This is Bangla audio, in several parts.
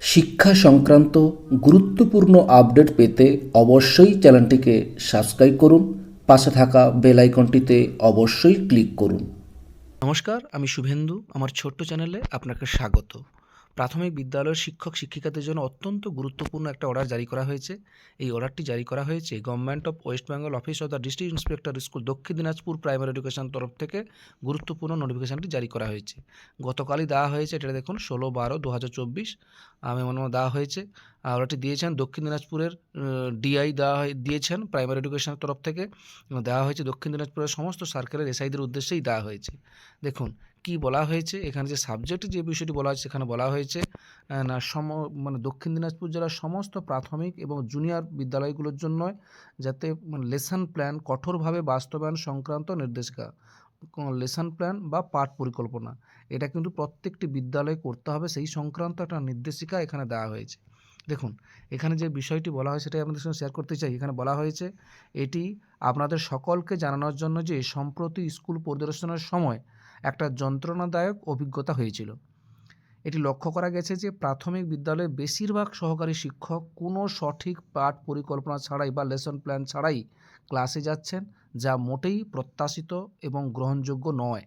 শিক্ষা সংক্রান্ত গুরুত্বপূর্ণ আপডেট পেতে অবশ্যই চ্যানেলটিকে সাবস্ক্রাইব করুন, পাশে থাকা বেল আইকনটিতে অবশ্যই ক্লিক করুন। নমস্কার, আমি শুভেন্দু, আমার ছোট্ট চ্যানেলে আপনাকে স্বাগত। প্রাথমিক বিদ্যালয়ের শিক্ষক শিক্ষিকাদের জন্য অত্যন্ত গুরুত্বপূর্ণ একটা অর্ডার জারি করা হয়েছে। এই অর্ডারটি জারি করা হয়েছে government of West Bengal office of the district inspector school Dakshin Dinajpur primary education তরফ থেকে গুরুত্বপূর্ণ নোটিফিকেশনটি জারি করা হয়েছে। গতকালই দেওয়া হয়েছে, এটা দেখুন, ষোলো বারো দু হাজার চব্বিশ আমি মনে হয় দেওয়া হয়েছে। অর্ডারটি দিয়েছেন দক্ষিণ দিনাজপুরের ডিআই দেওয়া হয়, দিয়েছেন প্রাইমারি এডুকেশনের তরফ থেকে। দেওয়া হয়েছে দক্ষিণ দিনাজপুরের সমস্ত সার্কেলের এসআইদের উদ্দেশ্যেই দেওয়া হয়েছে। দেখুন কি বলা হয়েছে? এখানে যে সাবজেক্ট যে বিষয়টি বলা হয়েছে, সেখানে বলা হয়েছে না, সম মানে দক্ষিণ দিনাজপুর জেলার সমস্ত প্রাথমিক এবং জুনিয়র বিদ্যালয়গুলোর জন্য যাতে মানে লেসন প্ল্যান কঠোরভাবে বাস্তবায়ন সংক্রান্ত নির্দেশিকা লেসন প্ল্যান বা পাঠ পরিকল্পনা। এটা কিন্তু প্রত্যেকটি বিদ্যালয়ে করতে হবে, সেই সংক্রান্ত একটা নির্দেশিকা এখানে দেওয়া হয়েছে। দেখুন, এখানে যে বিষয়টি বলা হয় সেটাই আপনাদের সঙ্গে শেয়ার করতে চাই। এখানে বলা হয়েছে, এটি আপনাদের সকলকে জানানোর জন্য যে, সম্প্রতি স্কুল পরিদর্শনের সময় একটা যন্ত্রণাদায়ক অভিজ্ঞতা হয়েছিল। এটি লক্ষ্য করা গেছে যে প্রাথমিক বিদ্যালয়ে বেশিরভাগ সহকারী শিক্ষক কোনো সঠিক পাঠ পরিকল্পনা ছাড়াই বা লেসন প্ল্যান ছাড়াই ক্লাসে যাচ্ছেন, যা মোটেই প্রত্যাশিত এবং গ্রহণযোগ্য নয়।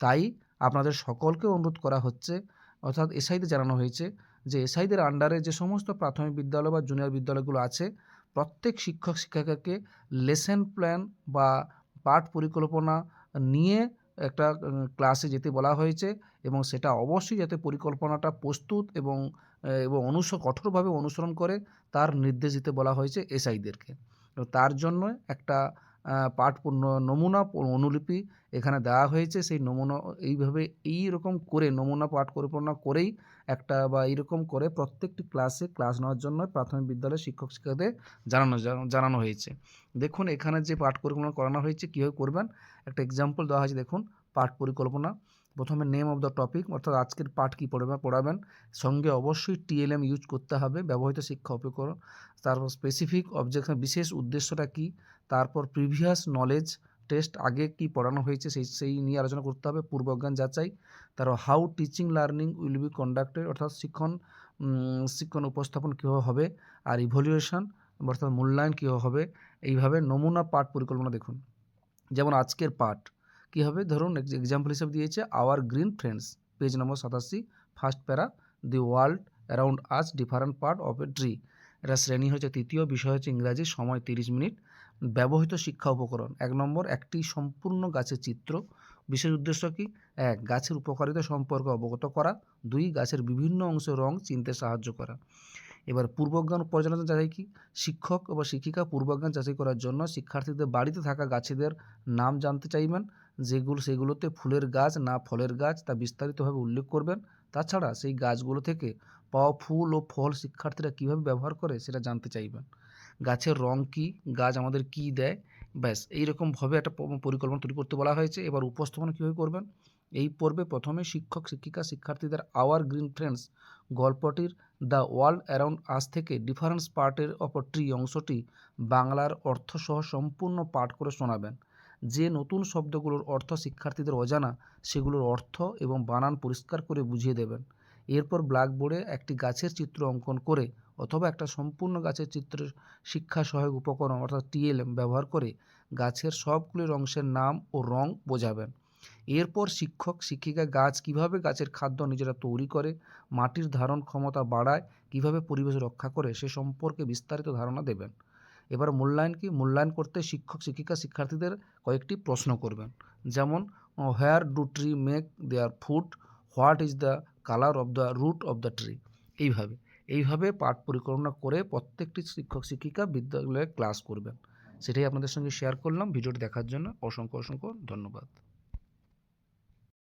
তাই আপনাদের সকলকে অনুরোধ করা হচ্ছে, অর্থাৎ এসআইতে জানানো হয়েছে যে এসআইদের আন্ডারে যে সমস্ত প্রাথমিক বিদ্যালয় বা জুনিয়র বিদ্যালয়গুলো আছে, প্রত্যেক শিক্ষক শিক্ষিকাকে লেসন প্ল্যান বা পাঠ পরিকল্পনা নিয়ে একটা ক্লাসে যেতে বলা হয়েছে এবং সেটা অবশ্যই যাতে পরিকল্পনাটা প্রস্তুত এবং এবং অনুস, কঠোরভাবে অনুসরণ করে তার নির্দেশ দিতে বলা হয়েছে এসআইদেরকে তার জন্য একটা পাঠ নমুনা, অনুলিপি এখানে দেওয়া হয়েছে। সেই নমুনা, এইভাবে এই রকম করে নমুনা পাঠ পরিকল্পনা করেই একটা বা এইরকম করে প্রত্যেকটি ক্লাসে ক্লাস নেওয়ার জন্য প্রাথমিক বিদ্যালয়ের শিক্ষক, শিক্ষকদের জানানো জানানো হয়েছে। দেখুন এখানে যে পাঠ পরিকল্পনা করানো হয়েছে, কীভাবে করবেন? একটা এক্সাম্পল দেওয়া হয়েছে, দেখুন। পাঠ পরিকল্পনা। প্রথমে নেম অফ দ্য টপিক অর্থাৎ আজকের পাঠ কী পড়বে, পড়াবেন। সঙ্গে অবশ্যই টিএলএম ইউজ করতে হবে, ব্যবহৃত শিক্ষা উপকরণ। তারপর স্পেসিফিক অবজেকশন বিশেষ উদ্দেশ্যটা কী? তারপর প্রিভিয়াস নলেজ টেস্ট আগে কি পড়ানো হয়েছে, সেই সেই নিয়ে আলোচনা করতে হবে, পূর্বজ্ঞান যাচাই। তারপর how teaching learning will be conducted অর্থাৎ শিক্ষণ শিক্ষণ উপস্থাপন কীভাবে হবে আর ইভলিউশন অর্থাৎ মূল্যায়ন কীভাবে হবে। এইভাবে নমুনা পাঠ পরিকল্পনা দেখুন। যেমন আজকের পাঠ কী হবে? ধরুন এক্সাম্পল হিসেবে দিয়েছে our green friends page number সাতাশি first para the world around us different part of a tree এটা শ্রেণি হচ্ছে তৃতীয়, বিষয় হচ্ছে ইংরাজি, সময় তিরিশ মিনিট। ব্যবহৃত শিক্ষা উপকরণ, এক নম্বর, একটি সম্পূর্ণ গাছের চিত্র। বিশেষ উদ্দেশ্য কি? এক, গাছের উপকারিতা সম্পর্কে অবগত করা। দুই, গাছের বিভিন্ন অংশের রং চিনতে সাহায্য করা। এবার পূর্বজ্ঞান পর্যালোচনা যাচাই কি? শিক্ষক বা শিক্ষিকা পূর্বজ্ঞান যাচাই করার জন্য শিক্ষার্থীদের বাড়িতে থাকা গাছেদের নাম জানতে চাইবেন। যেগুলো, সেগুলোতে ফুলের গাছ না ফলের গাছ তা বিস্তারিতভাবে উল্লেখ করবেন। তাছাড়া সেই গাছগুলো থেকে পাওয়া ফুল ও ফল শিক্ষার্থীরা কীভাবে ব্যবহার করে সেটা জানতে চাইবেন। গাছের রং কী? গাছ আমাদের কী দেয়? ব্যাস, এইরকমভাবে একটা পরিকল্পনা তৈরি করতে বলা হয়েছে। এবার উপস্থাপনা কীভাবে করবেন? এই পর্বে প্রথমে শিক্ষক, শিক্ষিকা, শিক্ষার্থীদের আওয়ার গ্রিন ফ্রেন্ডস গল্পটির দ্য ওয়ার্ল্ড অ্যারাউন্ড আস থেকে ডিফারেন্স পার্টের অপর ট্রি অংশটি বাংলার অর্থসহ সম্পূর্ণ পাঠ করে শোনাবেন। যে নতুন শব্দগুলোর অর্থ শিক্ষার্থীদের অজানা, সেগুলোর অর্থ এবং বানান পরিষ্কার করে বুঝিয়ে দেবেন। এরপর ব্ল্যাকবোর্ডে একটি গাছের চিত্র অঙ্কন করে অথবা একটা সম্পূর্ণ গাছের চিত্র শিক্ষা সহায়ক উপকরণ অর্থাৎ টিএলএম ব্যবহার করে গাছের সবগুলির অংশের নাম ও রং বোঝাবেন। এরপর শিক্ষক, শিক্ষিকা গাছ কীভাবে গাছের খাদ্য নিজেরা তৈরি করে, মাটির ধারণ ক্ষমতা বাড়ায়, কীভাবে পরিবেশ রক্ষা করে সে সম্পর্কে বিস্তারিত ধারণা দেবেন। এবার মূল্যায়ন কি? মূল্যায়ন করতে শিক্ষক, শিক্ষিকা, শিক্ষার্থীদের কয়েকটি প্রশ্ন করবেন। যেমন where do tree make their food what is the colour of the root of the tree এইভাবে এইভাবে পাঠ পরিকল্পনা করে প্রত্যেকটি শিক্ষক, শিক্ষিকা বিদ্যালয়ে ক্লাস করবেন। সেটাই আপনাদের সঙ্গে শেয়ার করলাম। ভিডিওটি দেখার জন্য অসংখ্য অসংখ্য ধন্যবাদ।